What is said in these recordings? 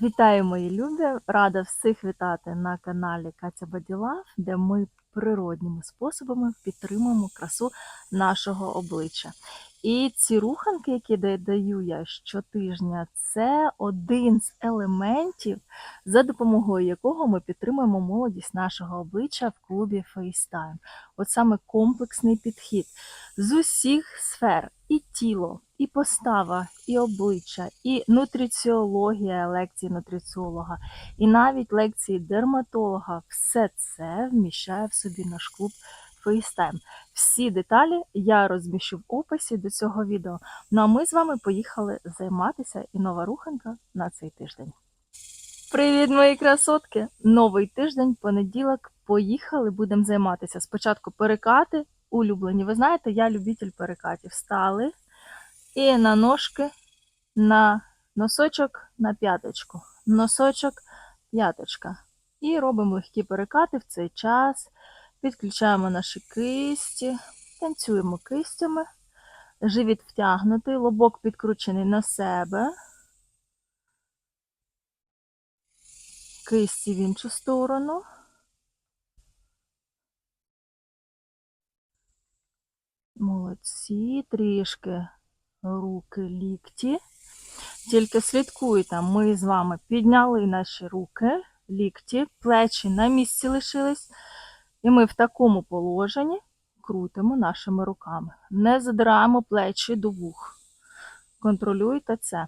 Вітаю, мої любі! Рада всіх вітати на каналі Катя Баділав, де ми природніми способами підтримуємо красу нашого обличчя. І ці руханки, які да- даю я щотижня, це один з елементів, за допомогою якого ми підтримуємо молодість нашого обличчя в клубі FaceTime. От саме комплексний підхід з усіх сфер: і тіло, і постава, і обличчя, і нутриціологія, лекції нутриціолога, і навіть лекції дерматолога. Все це вміщає в собі наш клуб FaceTime. Всі деталі я розміщу в описі до цього відео. Ну а ми з вами поїхали займатися і нова руханка на цей тиждень. Привіт, мої красотки! Новий тиждень, понеділок. Поїхали, будемо займатися. Спочатку перекати улюблені. Ви знаєте, я любитель перекатів. Стали і на ножки, на носочок, на п'яточку. Носочок, п'яточка. І робимо легкі перекати в цей час. Підключаємо наші кисті, танцюємо кистями. Живіт втягнутий, лобок підкручений на себе. Кисті в іншу сторону. Молодці, трішки руки, лікті. Тільки слідкуйте, ми з вами підняли наші руки, лікті, плечі на місці лишились. І ми в такому положенні крутимо нашими руками. Не задираємо плечі до вух. Контролюйте це.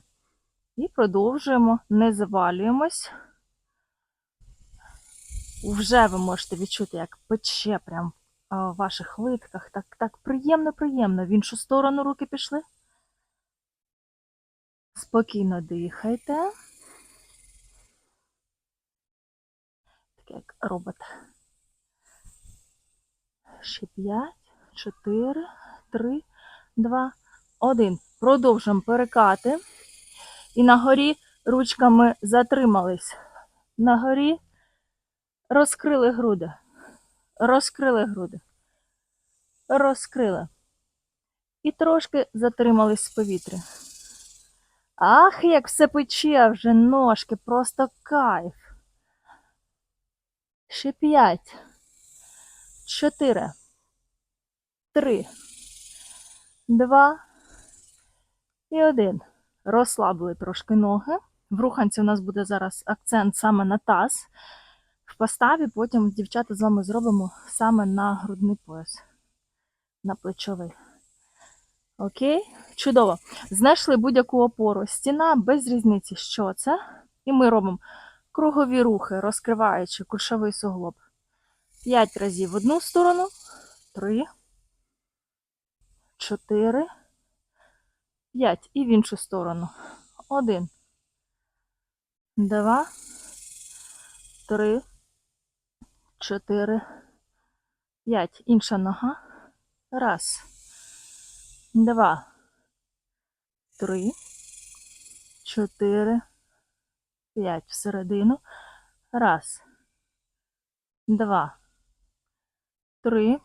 І продовжуємо, не завалюємось. Вже ви можете відчути, як пече прям в ваших литках. Так, так приємно, приємно. В іншу сторону руки пішли. Спокійно дихайте. Так як робот. Ще 5, 4, 3, 2, 1. Продовжуємо перекати. І на горі ручками затримались. На горі розкрили груди. Розкрили груди. Розкрили. І трошки затримались в повітрі. Ах, як все пече вже ножки, просто кайф. Ще п'ять, чотири, три, два і один. Розслабили трошки ноги. В руханці у нас буде зараз акцент саме на таз. В поставі потім дівчата з вами зробимо саме на грудний пояс, на плечовий. Окей? Чудово. Знайшли будь-яку опору. Стіна без різниці, що це. І ми робимо кругові рухи, розкриваючи кульшовий суглоб. П'ять разів в одну сторону. Три. Чотири. П'ять. І в іншу сторону. Один. Два. Три. Чотири. П'ять. Інша нога. Раз. Два. Три. Чотири. П'ять. Всередину. Раз. Два. Три.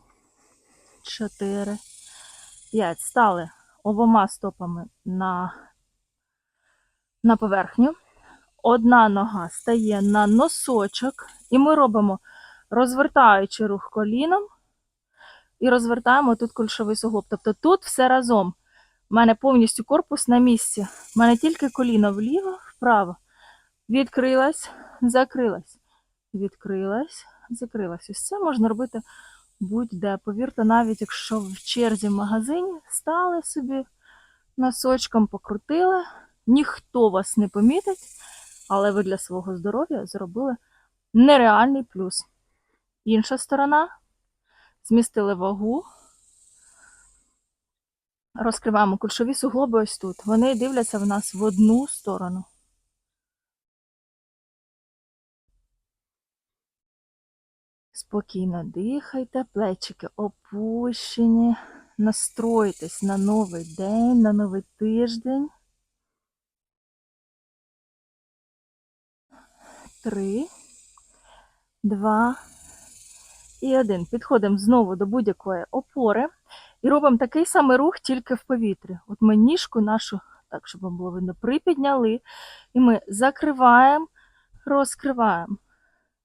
Чотири. П'ять. Стали обома стопами на, на поверхню. Одна нога стає на носочок, і ми робимо розвертаючи рух коліном і розвертаємо тут кульшовий суглоб. Тобто тут все разом. У мене повністю корпус на місці. У мене тільки коліно вліво, вправо. Відкрилась, закрилась. Відкрилась, закрилась. Ось це можна робити будь-де. Повірте, навіть якщо в черзі в магазині стали собі носочком, покрутили, ніхто вас не помітить, але ви для свого здоров'я зробили нереальний плюс. Інша сторона. Змістили вагу. Розкриваємо кульшові суглоби ось тут. Вони дивляться в нас в одну сторону. Спокійно дихайте, плечики опущені. Настройтесь на новий день, на новий тиждень. Три, два і один. Підходимо знову до будь-якої опори і робимо такий самий рух, тільки в повітрі. От ми ніжку нашу так, щоб вам було видно, припідняли. І ми закриваємо, розкриваємо.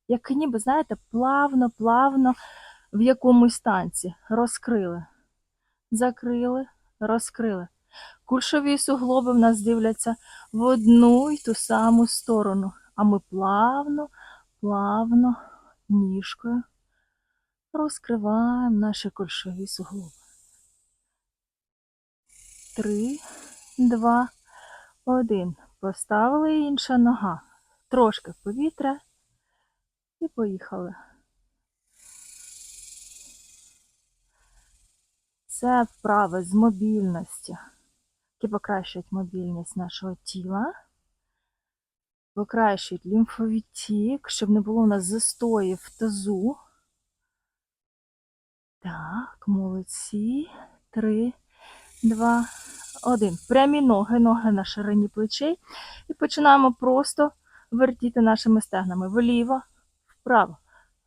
Як ніби, знаєте, плавно, плавно в якомусь танці. Розкрили. Закрили, розкрили. Кульшові суглоби в нас дивляться в одну й ту саму сторону. А ми плавно, плавно, ніжкою розкриваємо наші кульшові суглоби. Три, два, один. Поставили інша нога. Трошки в повітря і поїхали. Це вправи з мобільності, які покращують мобільність нашого тіла, покращують лімфовідтік, щоб не було у нас застоїв в тазу. Так, молодці. Три, два, один. Прямі ноги, ноги на ширині плечей. І починаємо просто вертіти нашими стегнами вліво, вправо,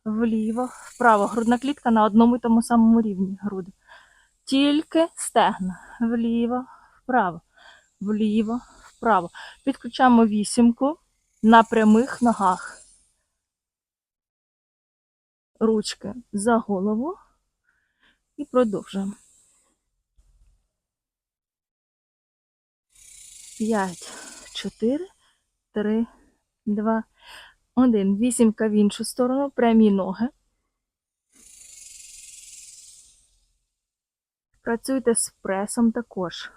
вліво, вправо. Грудна клітка на одному і тому самому рівні груди. Тільки стегна. Вліво, вправо, вліво, вправо. Підключаємо вісімку на прямих ногах. Ручки за голову. І продовжуємо. П'ять, чотири, три, два, один. Вісімка в іншу сторону, прямі ноги. Працюйте з пресом також.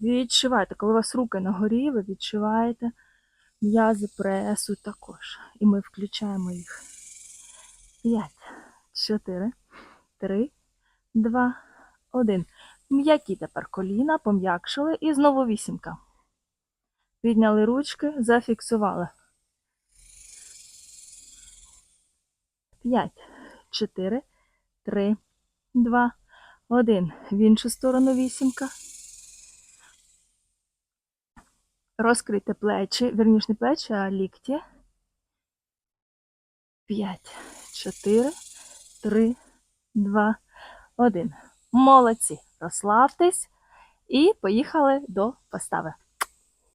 Відчувайте, коли у вас руки на горі, ви відчуваєте м'язи пресу також. І ми включаємо їх. П'ять, чотири, три, два, один. М'які тепер коліна, пом'якшили і знову вісімка. Підняли ручки, зафіксували. П'ять, чотири, три, два, один. В іншу сторону вісімка. Розкрийте плечі, вірніше не плечі, а лікті. П'ять, чотири, три, два, один. Молодці. Розслабтесь і поїхали до постави.